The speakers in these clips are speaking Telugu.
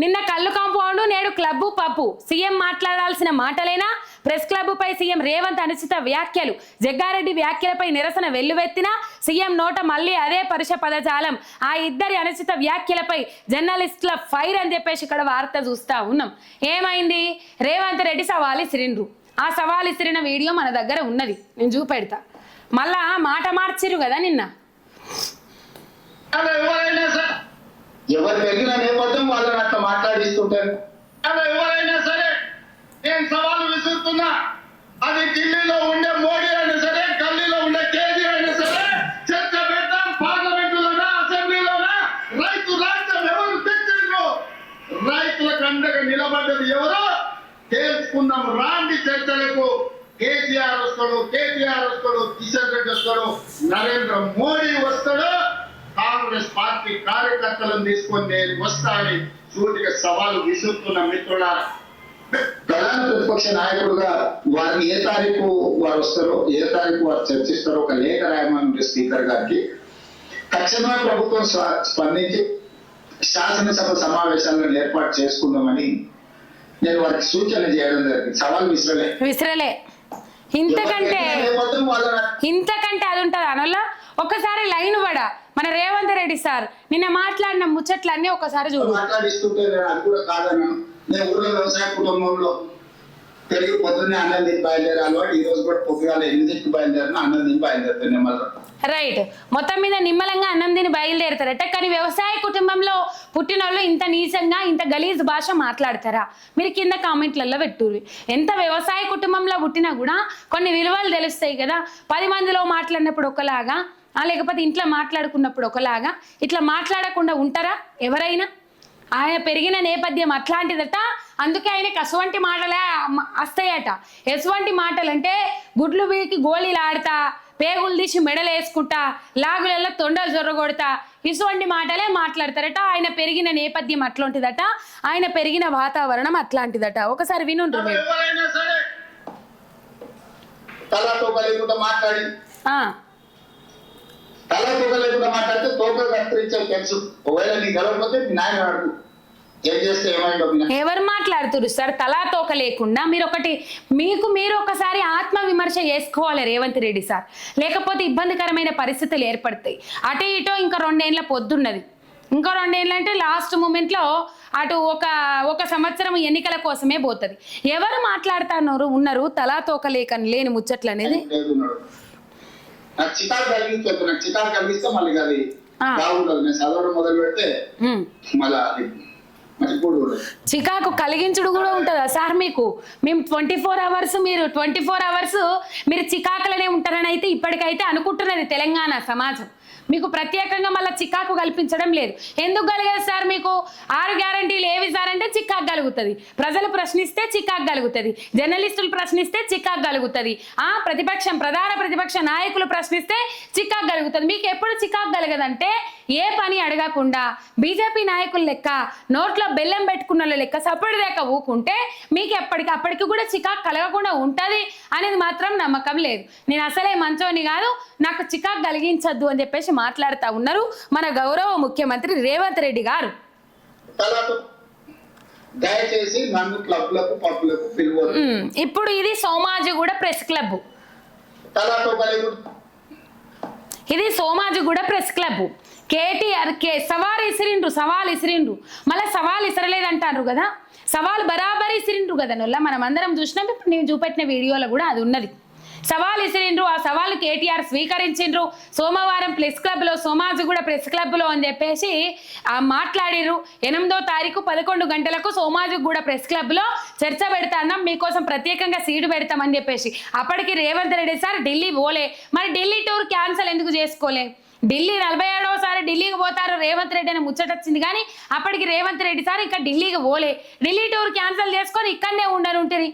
నిన్న కళ్ళు కాంపౌండ్ నేడు క్లబ్బు పప్పు. సీఎం మాట్లాడాల్సిన మాటలేనా? ప్రెస్ క్లబ్ పై సీఎం రేవంత్ అనుచిత వ్యాఖ్యలు. జగ్గారెడ్డి వ్యాఖ్యలపై నిరసన వెల్లువెత్తిన సీఎం నోట మళ్ళీ అదే పరుష పదజాలం. ఆ ఇద్దరి అనుచిత వ్యాఖ్యలపై జర్నలిస్టుల ఫైర్ అని చెప్పేసి ఇక్కడ వార్త చూస్తా ఉన్నాం. ఏమైంది? రేవంత్ రెడ్డి సవాల్ ఇసిరిండ్రు. ఆ సవాల్ ఇసిరిన వీడియో మన దగ్గర ఉన్నది. నేను చూపెడతా. మళ్ళా మాట మార్చిరు కదా నిన్న? ఎవరు పెరిగిన నేపథ్యం వాళ్ళని అట్లా మాట్లాడిస్తుంటారు ఎవరైనా సరే నేను సవాలు విసురుతున్నా. అది ఢిల్లీలో ఉండే మోడీ అయినా సరే ఢిల్లీలో ఉండే కేజీ అయినా సరే చర్చ పెడతాం పార్లమెంటులోనా అసెంబ్లీలోనా? రైతు రాజ్యం ఎవరు తెచ్చిండ్రు? రైతులకు అండగా నిలబడ్డది ఎవరో? తెలుసుకుందాం రాండి చర్చలకు. కేసీఆర్ వస్తాడు కేటీఆర్ వస్తాడు కిషన్ రెడ్డి వస్తాడు నరేంద్ర మోడీ వస్తాడు. కాంగ్రెస్ పార్టీ కార్యకర్తలను తీసుకొని నేను వస్తానని సూటిగా సవాలు విసురుతున్న మిత్రులారా ప్రధాన ప్రతిపక్ష నాయకుడుగా వారిని ఏ తారీఖు వారు వస్తారో ఏ తారీఖు వారు చర్చిస్తారో ఒక లేఖ రాయమని స్పీకర్ గారికి తక్షణమే ప్రభుత్వం స్పందించి శాసనసభ సమావేశాలను ఏర్పాటు చేసుకుందామని నేను వారికి సూచన చేయడం జరిగింది. సవాల్ విసరలే. విసిరలే. ఇంతకంటే ఇంతకంటే అది ఉంటుంది? అనలో ఒక్కసారి లైన్ పడ. మన రేవంత్ రెడ్డి సార్ నిన్న మాట్లాడిన ముచ్చట్లన్నీ ఒకసారి చూడు. మాట్లాడిస్తుంటే నేను అది కూడా కాదన్నాను నేను ఊళ్ళో వ్యవసాయ కుటుంబంలో పెరిగి పొద్దున్నే అన్నం తిని బయలుదేరే అలవాటు ఈ రోజు కూడా పొద్దుగాల ఎనిమిదింటికి బయలుదేరిన అన్నం తిని బయలుదేరుతాను మళ్ళీ. రైట్. మొత్తం మీద నిమ్మలంగా అన్నం తిని బయలుదేరుతారట కానీ వ్యవసాయ కుటుంబంలో పుట్టిన వాళ్ళు ఇంత నీచంగా ఇంత గలీజ్ భాష మాట్లాడతారా? మీరు కింద కామెంట్లలో పెట్టుర్రి. ఎంత వ్యవసాయ కుటుంబంలో పుట్టినా కూడా కొన్ని విలువలు తెలుస్తాయి కదా. పది మందిలో మాట్లాడినప్పుడు ఒకలాగా లేకపోతే ఇంట్లో మాట్లాడుకున్నప్పుడు ఒకలాగా? ఇట్లా మాట్లాడకుండా ఉంటారా ఎవరైనా? ఆయన పెరిగిన నేపథ్యం అట్లాంటిదట. అందుకే ఆయనకి అటువంటి మాటలే వస్తాయట ఎటువంటి మాటలు అంటే గుడ్లు వీకి గోళీలు ఆడతా పేగులు తీసి మెడలు వేసుకుంటా లాగులలో తొండలు జొర్రగొడతా ఇటువంటి మాటలే మాట్లాడతారట. ఆయన పెరిగిన నేపథ్యం అట్లాంటిదట. ఆయన పెరిగిన వాతావరణం అట్లాంటిదట. ఒకసారి వినుండ్రు మీరు ఎవరైనా సరే తలతో లేకుండా మాట్లాడి ఆ, తల తోక లేకుండా మాట్లాడితే తోక కత్తిరించే తెలుసు. ఒకవేళ నీ గెలవకపోతే మీ నాయన అడుగు. ఏం చేస్తే ఏమైందో మీ నాయన. ఎవరు మాట్లాడుతున్నారు సార్? తలా తోక లేకుండా మీరు ఒకటి మీకు మీరు ఒకసారి ఆత్మ విమర్శ చేసుకోవాలి రేవంత్ రెడ్డి సార్. లేకపోతే ఇబ్బందికరమైన పరిస్థితులు ఏర్పడతాయి. అటు ఇటో ఇంకా రెండేళ్ళ పొద్దున్నది. ఇంకో రెండేళ్ళు అంటే లాస్ట్ మూమెంట్లో అటు ఒక ఒక సంవత్సరం ఎన్నికల కోసమే పోతుంది. ఎవరు మాట్లాడుతున్నారు? ఉన్నారు తలా తోక లేక లేని ముచ్చట్లు అనేది. నాకు చికాకు కలిగిస్తే నాకు చికాకు కలిగిస్తే మళ్ళీ అది. బాగుండదు నేను చదవడం మొదలు పెడితే. మళ్ళీ. చికాకు కలిగించుడు కూడా ఉంటుందా సార్ మీకు మేము ట్వంటీ ఫోర్ అవర్స్ మీరు ట్వంటీ ఫోర్ అవర్స్ మీరు చికాకులనే ఉంటారని అయితే ఇప్పటికైతే అనుకుంటున్నది తెలంగాణ సమాజం మీకు ప్రత్యేకంగా మళ్ళీ చికాకు కల్పించడం లేదు. ఎందుకు కలిగదు సార్ మీకు? ఆరు గ్యారంటీలు ఏవి సార్ అంటే చికాకు కలుగుతుంది. ప్రజలు ప్రశ్నిస్తే చికాకు కలుగుతుంది. జర్నలిస్టులు ప్రశ్నిస్తే చికాకు కలుగుతుంది. ఆ ప్రతిపక్షం ప్రధాన ప్రతిపక్ష నాయకులు ప్రశ్నిస్తే చికాకు కలుగుతుంది. మీకు ఎప్పుడు చికాకు కలగదంటే ఏ పని అడగకుండా బీజేపీ నాయకుల లెక్క నోట్లో బెల్లం పెట్టుకున్న లెక్క సపోర్ట్ దాకా ఊకుంటే మీకు ఎప్పటికి అప్పటికి కూడా చికాకు కలగకుండా ఉంటుంది అనేది మాత్రం నమ్మకం లేదు. నేను అసలే మంచోని కాదు నాకు చికాకు కలిగించద్దు అని చెప్పేసి మాట్లాడుతూ ఉన్నారు మన గౌరవ ముఖ్యమంత్రి రేవంత్ రెడ్డి గారు. తలతో దయచేసి నన్ను క్లబ్లకు పబ్బులకు పిలువరు ఉమ్, ఇప్పుడు ఇది సోమాజిగూడ ప్రెస్ క్లబ్. ఇది సోమాజిగూడ ప్రెస్ క్లబ్. కేటీఆర్ కే సవాల్ ఇసిరిండ్రు సవాల్ ఇసిరిండ్రు. మళ్ళీ సవాల్ ఇసరలేదంటారు కదా? సవాల్ బరాబర్ ఇసిరిండ్రు కదా నొల్ల? మనం అందరం చూసినాం ఇప్పుడు నేను చూపెట్టిన వీడియోలో కూడా అది ఉన్నది. సవాల్ ఇసిరిండ్రు ఆ సవాల్ కేటీఆర్ స్వీకరించిండ్రు. సోమవారం ప్రెస్ క్లబ్లో సోమాజిగూడ ప్రెస్ క్లబ్లో అని చెప్పేసి ఆ మాట్లాడిర్రు. ఎనిమిదో తారీఖు పదకొండు గంటలకు సోమాజిగూడ ప్రెస్ క్లబ్లో చర్చ పెడతాన్నాం మీకోసం ప్రత్యేకంగా సీటు పెడతామని చెప్పేసి. అప్పటికి రేవంత్ రెడ్డి సార్ ఢిల్లీ పోలే. మరి ఢిల్లీ టూర్ క్యాన్సిల్ ఎందుకు చేసుకోలే? ఢిల్లీ నలభై ఏడవసారి ఢిల్లీకి పోతారు. రేవంత్ రెడ్డి అని ముచ్చట వచ్చింది కానీ అప్పటికి రేవంత్ రెడ్డి సార్ ఇంకా ఢిల్లీకి పోలే. ఢిల్లీ టూర్ క్యాన్సిల్ చేసుకొని ఇక్కడనే ఉండరు ఉంటుంది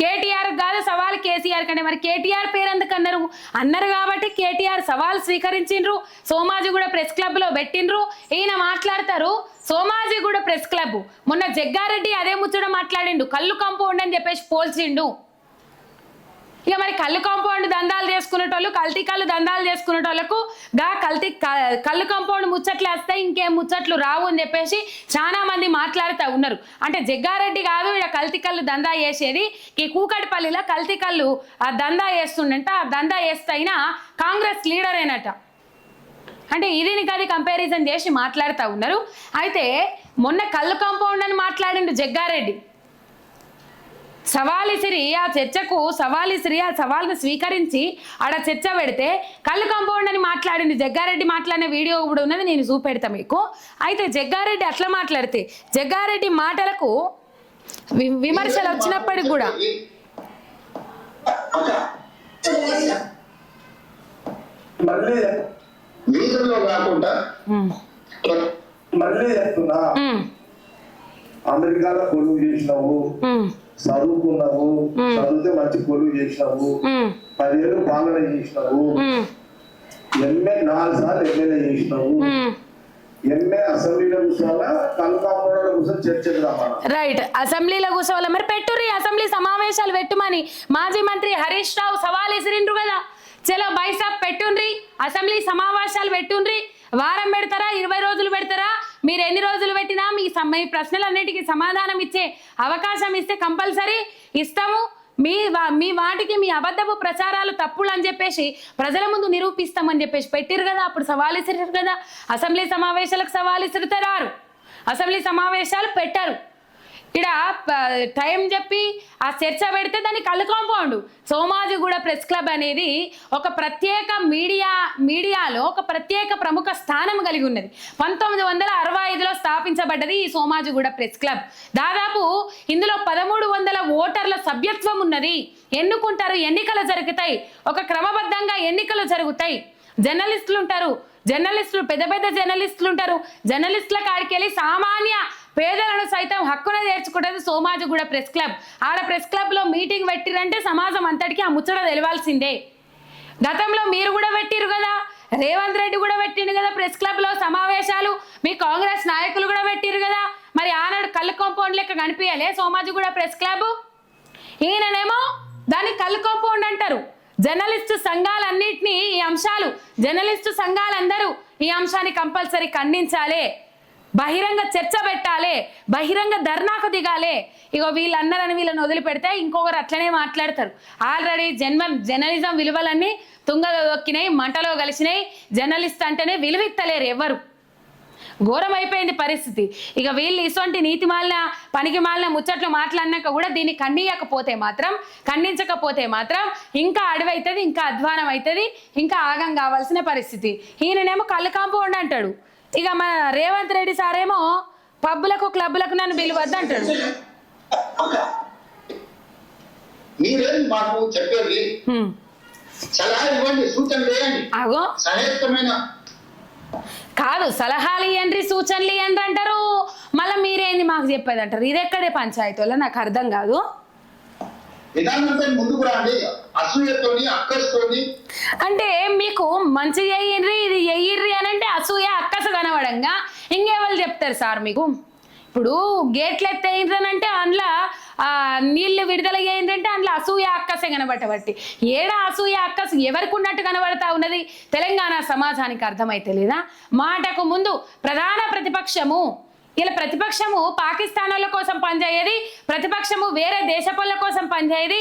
కేటీఆర్ కాదు సవాల్ కేసీఆర్ కంటే. మరి కేటీఆర్ పేరు ఎందుకు అన్నారు? అన్నారు కాబట్టి కేటీఆర్ సవాల్ స్వీకరించిండ్రు. సోమాజిగూడ ప్రెస్ క్లబ్లో పెట్టిండ్రు. ఈయన మాట్లాడతారు. Somajiguda press club. మొన్న జగ్గారెడ్డి అదే ముచ్చట మాట్లాడిండు. కళ్ళు కంపౌండ్ అని చెప్పేసి పోల్చిండు. ఇక మరి కళ్ళు కాంపౌండ్ దందాలు చేసుకునేటోళ్ళు కల్తీ కళ్ళు దందాలు చేసుకునేటోళ్ళకు గా కల్తీ క- కళ్ళు కాంపౌండ్ ముచ్చట్లు వస్తాయి ఇంకేం ముచ్చట్లు రావు అని చెప్పేసి చాలా మంది మాట్లాడుతూ ఉన్నారు. అంటే జగ్గారెడ్డి కాదు ఇక్కడ కల్తీ కళ్ళు దందా చేసేది ఈ కూకటిపల్లిలో కల్తీ కళ్ళు ఆ దందా వేస్తుండంట ఆ దందా వేస్తైనా కాంగ్రెస్ లీడరేనట అంటే ఇదిని కది కంపారిజన్ చేసి మాట్లాడుతూ ఉన్నారు. అయితే మొన్న కళ్ళు కాంపౌండ్ అని మాట్లాడిండు జగ్గారెడ్డి. సవాలిసిరి ఆ చర్చకు సవాలిసిరి ఆ సవాల్ను స్వీకరించి ఆడ చర్చ పెడితే కళ్ళు కాంపౌండ్ అని మాట్లాడింది జగ్గారెడ్డి మాట్లాడిన వీడియో కూడా ఉన్నది నేను చూపెడతా మీకు. అయితే జగ్గారెడ్డి అట్లా మాట్లాడితే జగ్గారెడ్డి మాటలకు విమర్శలు వచ్చినప్పటికి కూడా మళ్ళీ వీధుల్లో కాకుండా ఉమ్, మళ్ళీ చెప్తున్నా. ఉమ్, అమెరికాలో కొలువు చేసినావు. చదువుకున్నావు చదివితే మంచి కొలువు చేసినావు పదేళ్ళు పాలన చేసినావు ఎంఏ నాలుగు సార్లు ఎమ్మెల్యే చేసినావు. ఎంఏ అసెంబ్లీలో కూర్చోవాలా కూర్చొని చర్చకు రైట్. అసెంబ్లీలో కూర్చోవాలి? మరి పెట్టుర్రి అసెంబ్లీ సమావేశాలు పెట్టుమని మాజీ మంత్రి హరీష్ రావు సవాల్ విసిరిండ్రు కదా. చలో బైసాబ్ పెట్టుండ్రి అసెంబ్లీ సమావేశాలు పెట్టుండ్రి వారం పెడతారా? ఇరవై రోజులు పెడతారా? మీరు ఎన్ని రోజులు పెట్టినా మీ మీ ప్రశ్నలన్నిటికీ సమాధానం ఇచ్చే అవకాశం ఇస్తే కంపల్సరీ ఇస్తాము. మీ వా- మీ వాటికి మీ అబద్ధపు ప్రచారాలు తప్పులు అని చెప్పేసి ప్రజల ముందు నిరూపిస్తామని చెప్పేసి పెట్టిరు కదా. అప్పుడు సవాల్ ఇసిరారు కదా. అసెంబ్లీ సమావేశాలకు సవాల్ ఇసురుతారు అసెంబ్లీ సమావేశాలు పెట్టారు. ఇక్కడ టైం చెప్పి ఆ చర్చ పెడితే దాన్ని కళ్ళు కాంపౌండ్. సోమాజిగూడ ప్రెస్ క్లబ్ అనేది ఒక ప్రత్యేక మీడియా మీడియాలో ఒక ప్రత్యేక ప్రముఖ స్థానం కలిగి ఉన్నది. పంతొమ్మిది వందల అరవై ఐదులో స్థాపించబడ్డది ఈ సోమాజిగూడ ప్రెస్ క్లబ్. దాదాపు ఇందులో పదమూడు వందల ఓటర్ల సభ్యత్వం ఉన్నది. ఎన్నుకుంటారు? ఎన్నికలు జరుగుతాయి. ఒక క్రమబద్ధంగా ఎన్నికలు జరుగుతాయి. జర్నలిస్టులు ఉంటారు జర్నలిస్టులు పెద్ద పెద్ద జర్నలిస్టులు ఉంటారు జర్నలిస్టుల కాడికి వెళ్ళి సామాన్య పేదలను సైతం హక్కున చేర్చుకుంటుంది సోమాజిగూడ ప్రెస్ క్లబ్. ఆడ ప్రెస్ క్లబ్లో మీటింగ్ పెట్టిరంటే సమాజం అంతటికీ ఆ ముచ్చట తెలవాల్సిందే. గతంలో మీరు కూడా పెట్టిరు కదా రేవంత్ రెడ్డి కూడా పెట్టిండు కదా ప్రెస్ క్లబ్లో సమావేశాలు మీ కాంగ్రెస్ నాయకులు కూడా పెట్టిరు కదా మరి ఆనాడు కళ్ళు కాంపౌండ్ లెక్క కనిపించలే సోమాజిగూడ ప్రెస్ క్లబ్? ఈయననేమో దాన్ని కళ్ళు కాంపౌండ్ అంటారు. జర్నలిస్టు సంఘాలన్నింటినీ ఈ అంశాలు జర్నలిస్టు సంఘాలందరూ ఈ అంశాన్ని కంపల్సరీ ఖండించాలి. బహిరంగ చర్చ పెట్టాలి బహిరంగ ధర్నాకు దిగాలి. ఇగో వీళ్ళందరని వీళ్ళని వదిలిపెడితే ఇంకొకరు అట్లనే మాట్లాడతారు. ఆల్రెడీ జన్మ జర్నలిజం విలువలన్నీ తుంగలో దొక్కినాయి మంటలో కలిసినాయి. జర్నలిస్ట్ అంటేనే విలువిత్తలేరు ఎవరు ఘోరం అయిపోయింది పరిస్థితి. ఇక వీళ్ళు ఇటువంటి నీతి మాలిన పనికి మాలిన ముచ్చట్లు మాట్లాడినాక కూడా దీన్ని ఖండించకపోతే మాత్రం ఖండించకపోతే మాత్రం ఇంకా అడవి ఇంకా అధ్వానం అవుతుంది ఇంకా ఆగం కావాల్సిన పరిస్థితి. ఈయననేమో కళ్ళు కాంపౌండ్ అంటాడు. ఇక మన రేవంత్ రెడ్డి సారేమో పబ్బులకు క్లబ్బులకు నన్ను పిలువద్దు అంటాడు మీరేం మాకు చెప్పేది? హ్మ్. సలహా ఇవ్వండి సూచనలు వేయండి. ఆగో సహేతుకమైన కాదు సలహాలు ఇవ్వండి సూచనలు ఇవ్వండి అంటారు. మళ్ళీ మీరేంది మాకు చెప్పేది అంటారు ఇది ఎక్కడే పంచాయతీలో నాకు అర్థం కాదు. విధానంతో ముందుకు అసూయతోని అక్కస్తోని అంటే మీకు మంచి చెయ్యండి ఇది చెయ్యిర్రి అని అంటే అసూయ అక్కస కనబడంగా ఇంకెవరు చెప్తారు సార్ మీకు? ఇప్పుడు గేట్లు ఎత్తేయండి అందులో ఆ, నీళ్ళు విడుదల ఏంటంటే అందులో అసూయ అక్కసే కనబడబట్టి ఏడ అసూయ అక్కసు ఎవరికి ఉన్నట్టు కనబడతా ఉన్నది? తెలంగాణ సమాజానికి అర్థమైతే లేదా మాటకు ముందు ప్రధాన ప్రతిపక్షము ఇలా ప్రతిపక్షము పాకిస్తాన్ వాళ్ళ కోసం పనిచేయేది ప్రతిపక్షము వేరే దేశ పనుల కోసం పనిచేయేది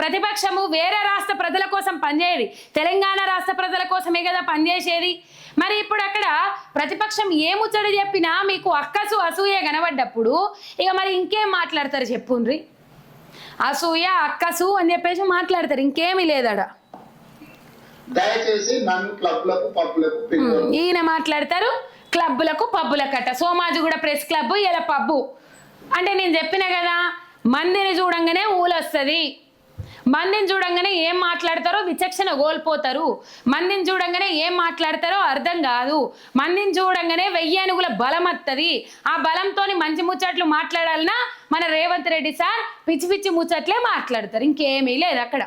ప్రతిపక్షము వేరే రాష్ట్ర ప్రజల కోసం పనిచేయేది తెలంగాణ రాష్ట్ర ప్రజల కోసమే కదా పనిచేసేది. మరి ఇప్పుడు అక్కడ ప్రతిపక్షం ఏ చెప్పినా మీకు అక్కసు అసూయ కనబడ్డప్పుడు ఇక మరి ఇంకేం మాట్లాడతారు చెప్పుండ్రి? అసూయ అక్కసు అని చెప్పేసి మాట్లాడతారు ఇంకేమీ లేదడ. దయచేసి నన్ను క్లబ్లకు పబ్బులకు పిలువ ఈయన మాట్లాడతారు క్లబ్బులకు పబ్బులకట సోమాజిగూడ ప్రెస్ క్లబ్ ఇలా పబ్బు. అంటే నేను చెప్పిన కదా మందిని చూడంగానే ఊలొస్తుంది. మందిని చూడంగానే ఏం మాట్లాడతారో విచక్షణ కోల్పోతారు. మందిని చూడంగానే ఏం మాట్లాడతారో అర్థం కాదు. మందిని చూడంగానే వెయ్యి అనుగుల బలం వస్తుంది ఆ బలంతో మంచి ముచ్చట్లు మాట్లాడాలన్నా మన రేవంత్ రెడ్డి సార్ పిచ్చి పిచ్చి ముచ్చట్లే మాట్లాడతారు. ఇంకేమీ లేదు అక్కడ.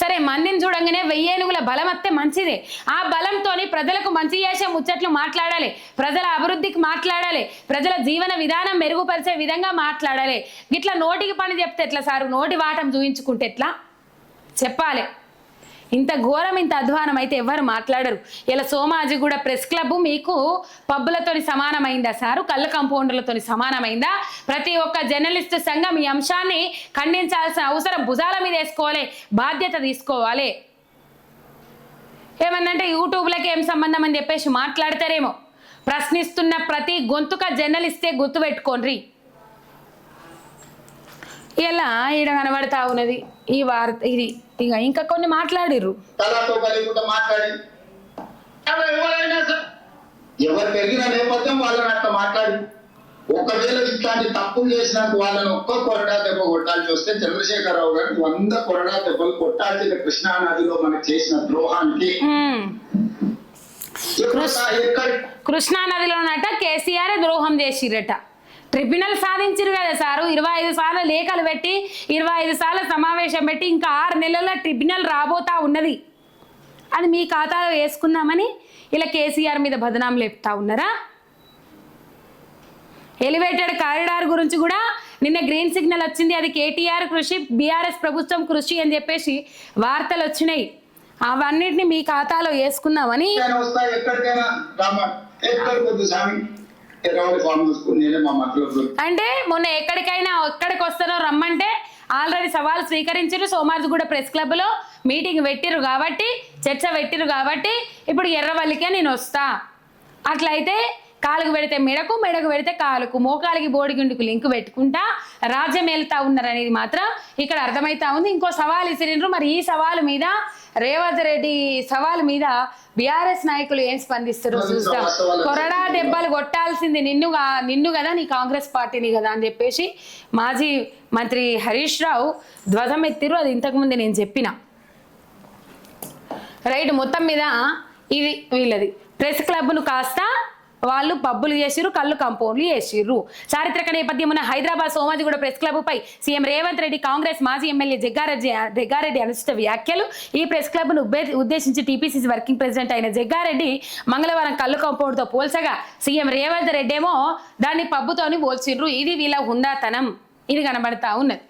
సరే మందిని చూడంగానే వెయ్యేనుగుల బలం వస్తే మంచిదే. ఆ బలంతో ప్రజలకు మంచి చేసే ముచ్చట్లు మాట్లాడాలి. ప్రజల అభివృద్ధికి మాట్లాడాలి. ప్రజల జీవన విధానం మెరుగుపరిచే విధంగా మాట్లాడాలి. ఇట్లా నోటికి పని చెప్తే ఎట్లా సారు? నోటి వాటం చూయించుకుంటే ఎట్లా? చెప్పాలి. ఇంత ఘోరం ఇంత అధ్వానం అయితే ఎవరు మాట్లాడరు. ఇలా సోమాజి కూడా ప్రెస్ క్లబ్ మీకు పబ్బులతోని సమానమైందా సారు? కళ్ళ కంపౌండర్లతోని సమానమైందా? ప్రతి ఒక్క జర్నలిస్ట్ సంఘం ఈ అంశాన్ని ఖండించాల్సిన అవసరం భుజాల మీద వేసుకోవాలి బాధ్యత తీసుకోవాలి. ఏమన్నంటే యూట్యూబ్లకి ఏం సంబంధం అని చెప్పేసి మాట్లాడతారేమో. ప్రశ్నిస్తున్న ప్రతి గొంతుక జర్నలిస్టే గుర్తుపెట్టుకోండి ఇలా ఈడ కనబడతా ఉన్నది ఈ వార్త ఇది. ఇక ఇంకా కొన్ని మాట్లాడిర్రు. ఎవరు పెరిగిన నేపథ్యం వాళ్ళని అట్లా మాట్లాడి. ఒకవేళ ఇట్లాంటి తప్పులు చేసినందుకు వాళ్ళని ఒక్క కొరడా దెబ్బ కొట్టాల్సి వస్తే చంద్రశేఖరరావు గారికి వంద కొరడా దెబ్బలు కొట్టాల్సిన కృష్ణా నదిలో మనకు చేసిన ద్రోహానికి కృష్ణా నదిలోనట కేసీఆర్ ద్రోహం చేసిరట. ట్రిబ్యునల్ సాధించిరు కదా సారు. ఇరవై ఐదు సార్లు లేఖలు పెట్టి ఇరవై ఐదు సార్లు సమావేశం పెట్టి ఇంకా ఆరు నెలల్లో ట్రిబ్యునల్ రాబోతా ఉన్నది. అది మీ ఖాతాలో వేసుకుందామని ఇలా కేసీఆర్ మీద బదనాం లేపుతా ఉన్నారా? ఎలివేటెడ్ కారిడార్ గురించి కూడా నిన్న గ్రీన్ సిగ్నల్ వచ్చింది. అది కేటీఆర్ కృషి బీఆర్ఎస్ ప్రభుత్వం కృషి అని చెప్పేసి వార్తలు వచ్చినాయి. అవన్నిటిని మీ ఖాతాలో వేసుకుందామని అంటే మొన్న ఎక్కడికైనా ఎక్కడికి వస్తారో రమ్మంటే ఆల్రెడీ సవాల్ స్వీకరించారు సోమాజిగూడ ప్రెస్ క్లబ్లో మీటింగ్ పెట్టిరు కాబట్టి చర్చ పెట్టిరు కాబట్టి ఇప్పుడు ఎర్రవల్లికే నేను వస్తా. అట్లయితే కాలుకు పెడితే మెడకు మెడకు పెడితే కాలుకు మోకాలికి బోడిగుండుకు లింక్ పెట్టుకుంటా రాజ్యం వెళ్తా ఉన్నారు అనేది మాత్రం ఇక్కడ అర్థమవుతా ఉంది. ఇంకో సవాల్ ఇసిరిండ్రు మరి ఈ సవాలు మీద రేవంత్ రెడ్డి సవాల్ మీద బీఆర్ఎస్ నాయకులు ఏం స్పందిస్తారు చూద్దాం. కొరడా దెబ్బలు కొట్టాల్సింది నిన్నుగా నిన్ను కదా నీ కాంగ్రెస్ పార్టీని కదా అని చెప్పేసి మాజీ మంత్రి హరీష్ రావు ధ్వజం ఎత్తిరు అది ఇంతకుముందు నేను చెప్పిన. రైట్ మొత్తం మీద ఇది వీళ్ళది. ప్రెస్ క్లబ్ను కాస్త వాళ్ళు పబ్బులు చేసిరు కళ్ళు కంపౌండ్లు చేసిర్రు. చారిత్రక నేపథ్యం ఉన్న హైదరాబాద్ సోమాజిగూడ ప్రెస్ క్లబ్పై సీఎం రేవంత్ రెడ్డి కాంగ్రెస్ మాజీ ఎమ్మెల్యే జగ్గారెడ్డి జగ్గారెడ్డి అనుచిత వ్యాఖ్యలు. ఈ ప్రెస్ క్లబ్ను ను ఉద్దేశించి టీపీసీసీ వర్కింగ్ ప్రెసిడెంట్ అయిన జగ్గారెడ్డి మంగళవారం కళ్ళు కంపౌండ్తో పోల్చగా సీఎం రేవంత్ రెడ్డి ఏమో దాన్ని పబ్బుతోని పోల్చిండ్రు ఇది వీళ్ళ హుందాతనం. ఇది కనబడతా ఉన్నది.